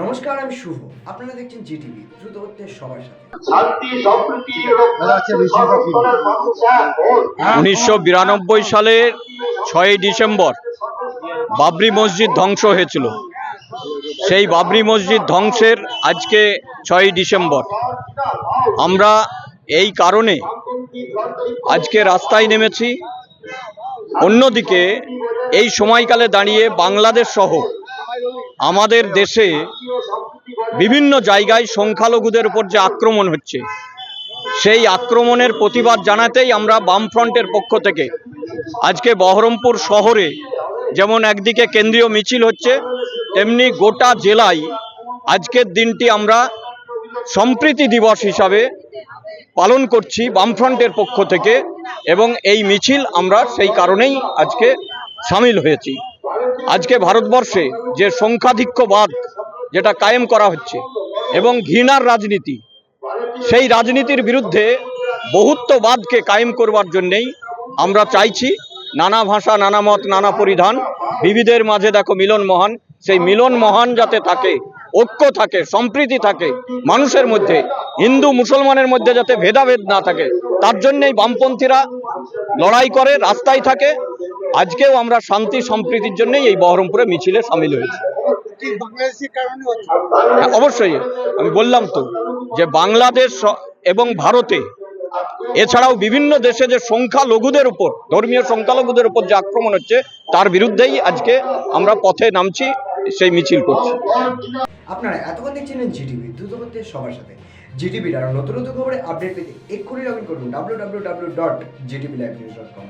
নমস্কার আমি শুভ। আপনারা দেখছেন জিটিভি দ্রুত হচ্ছে সবার সাথে। উনিশশো বিরানব্বই সালের ছয়ই ডিসেম্বর বাবরি মসজিদ ধ্বংস হয়েছিল। সেই বাবরি মসজিদ ধ্বংসের আজকে ছয়ই ডিসেম্বর। আমরা এই কারণে আজকে রাস্তায় নেমেছি। অন্যদিকে এই সময়কালে দাঁড়িয়ে বাংলাদেশ সহ আমাদের দেশে বিভিন্ন জায়গায় সংখ্যালঘুদের উপর যে আক্রমণ হচ্ছে, সেই আক্রমণের প্রতিবাদ জানাতেই আমরা বামফ্রন্টের পক্ষ থেকে আজকে বহরমপুর শহরে যেমন একদিকে কেন্দ্রীয় মিছিল হচ্ছে, তেমনি গোটা জেলায় আজকের দিনটি আমরা সম্প্রীতি দিবস হিসাবে পালন করছি বামফ্রন্টের পক্ষ থেকে এবং এই মিছিল আমরা সেই কারণেই আজকে সামিল হয়েছি। আজকে ভারতবর্ষে যে সংখ্যাধিক্যবাদ যেটা কায়েম করা হচ্ছে এবং ঘৃণার রাজনীতি, সেই রাজনীতির বিরুদ্ধে বহুত্ববাদকে কায়েম করবার জন্যেই আমরা চাইছি নানা ভাষা, নানা মত, নানা পরিধান, বিবিধের মাঝে দেখো মিলন মহান, সেই মিলন মহান যাতে থাকে, ঐক্য থাকে, সম্প্রীতি থাকে, মানুষের মধ্যে, হিন্দু, মুসলমানের মধ্যে যাতে ভেদাভেদ না থাকে, তার জন্যেই বামপন্থীরা লড়াই করে, রাস্তায় থাকে আজকেও আমরা শান্তি সম্প্রীতির জন্যই এই বহরমপুরে মিছিলে সামিল হয়েছি। হ্যাঁ, অবশ্যই আমি বললাম তো যে বাংলাদেশ এবং ভারতে এছাড়াও বিভিন্ন দেশে যে সংখ্যালঘুদের উপর ধর্মীয় সংখ্যালঘুদের উপর যে আক্রমণ হচ্ছে তার বিরুদ্ধেই আজকে আমরা পথে নামছি সেই মিছিল করছি। আপনারা এতক্ষণ দেখছিলেন জিটিভি দ্রুত সবার সাথে। জিটিভির আরও নতুন নতুন খবরে আপডেট পেতে এক্ষুনি লগ ইন করুন W W W dot GTV live news dot com